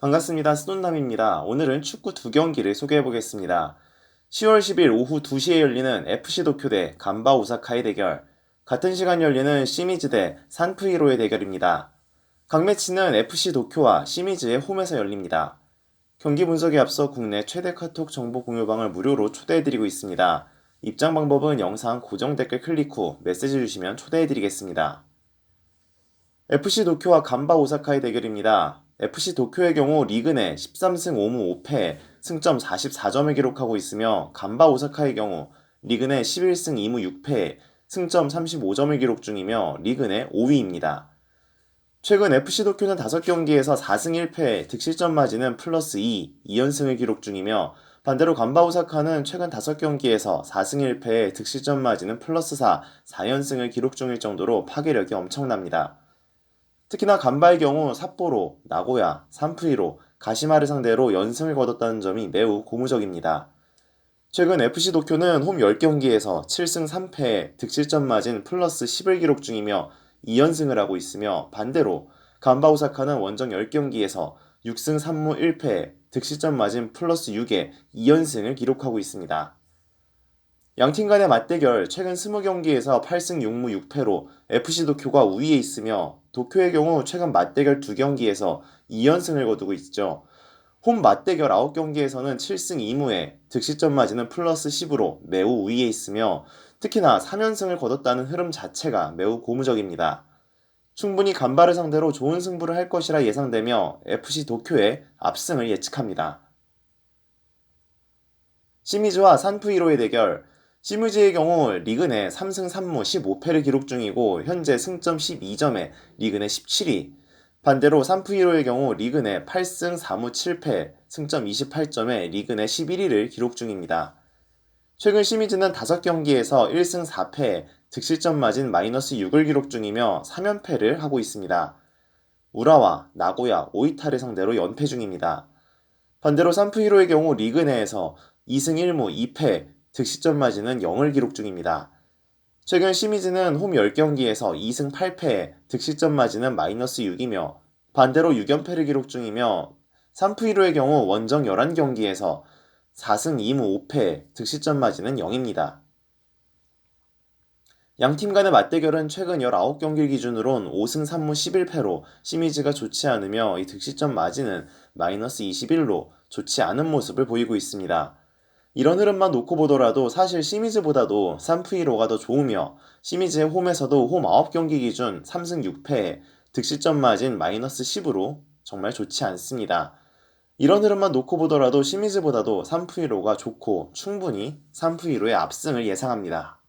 반갑습니다. 스돈남입니다. 오늘은 축구 두 경기를 소개해 보겠습니다. 10월 10일 오후 2시에 열리는 FC 도쿄 대 간바 오사카의 대결, 같은 시간 열리는 시미즈 대 산프이로의 대결입니다. 각 매치는 FC 도쿄와 시미즈의 홈에서 열립니다. 경기 분석에 앞서 국내 최대 카톡 정보 공유방을 무료로 초대해드리고 있습니다. 입장 방법은 영상 고정 댓글 클릭 후 메시지 주시면 초대해드리겠습니다. FC 도쿄와 간바 오사카의 대결입니다. FC 도쿄의 경우 리그 내 13승 5무 5패, 승점 44점을 기록하고 있으며 간바 오사카의 경우 리그 내 11승 2무 6패, 승점 35점을 기록 중이며 리그 내 5위입니다. 최근 FC 도쿄는 5경기에서 4승 1패, 득실점 마진은 플러스 2, 2연승을 기록 중이며 반대로 간바 오사카는 최근 5경기에서 4승 1패, 득실점 마진은 플러스 4, 4연승을 기록 중일 정도로 파괴력이 엄청납니다. 특히나 간바의 경우 삿포로, 나고야, 산프이로, 가시마를 상대로 연승을 거뒀다는 점이 매우 고무적입니다. 최근 FC 도쿄는 홈 10경기에서 7승 3패, 득실점 마진 플러스 10을 기록 중이며 2연승을 하고 있으며 반대로 간바 오사카는 원정 10경기에서 6승 3무 1패, 득실점 마진 플러스 6에 2연승을 기록하고 있습니다. 양팀 간의 맞대결 최근 20경기에서 8승 6무 6패로 FC 도쿄가 우위에 있으며 도쿄의 경우 최근 맞대결 2경기에서 2연승을 거두고 있죠. 홈 맞대결 9경기에서는 7승 2무에 득실점 마진은 플러스 10으로 매우 우위에 있으며 특히나 3연승을 거뒀다는 흐름 자체가 매우 고무적입니다. 충분히 간바를 상대로 좋은 승부를 할 것이라 예상되며 FC 도쿄의 압승을 예측합니다. 시미즈와 산프이로의 대결 시무즈의 경우 리그 내 3승 3무 15패를 기록 중이고 현재 승점 12점에 리그 내 17위. 반대로 산프이로의 경우 리그 내 8승 4무 7패, 승점 28점에 리그 내 11위를 기록 중입니다. 최근 시미즈는 5경기에서 1승 4패, 득실점 마진 마이너스 6을 기록 중이며 3연패를 하고 있습니다. 우라와 나고야, 오이타를 상대로 연패 중입니다. 반대로 산프이로의 경우 리그 내에서 2승 1무 2패, 득실점 마진은 0을 기록 중입니다. 최근 시미즈는 홈 10경기에서 2승 8패, 득실점 마진은 마이너스 6이며 반대로 6연패를 기록 중이며 산프이로의 경우 원정 11경기에서 4승 2무 5패, 득실점 마진은 0입니다. 양팀 간의 맞대결은 최근 19경기 기준으론 5승 3무 11패로 시미즈가 좋지 않으며 이 득실점 마진은 마이너스 21로 좋지 않은 모습을 보이고 있습니다. 이런 흐름만 놓고 보더라도 사실 시미즈보다도 산프이로가 더 좋으며 시미즈의 홈에서도 홈 9경기 기준 3승 6패 득실점 마진 마이너스 10으로 정말 좋지 않습니다. 이런 흐름만 놓고 보더라도 시미즈보다도 산프이로가 좋고 충분히 산프이로의 압승을 예상합니다.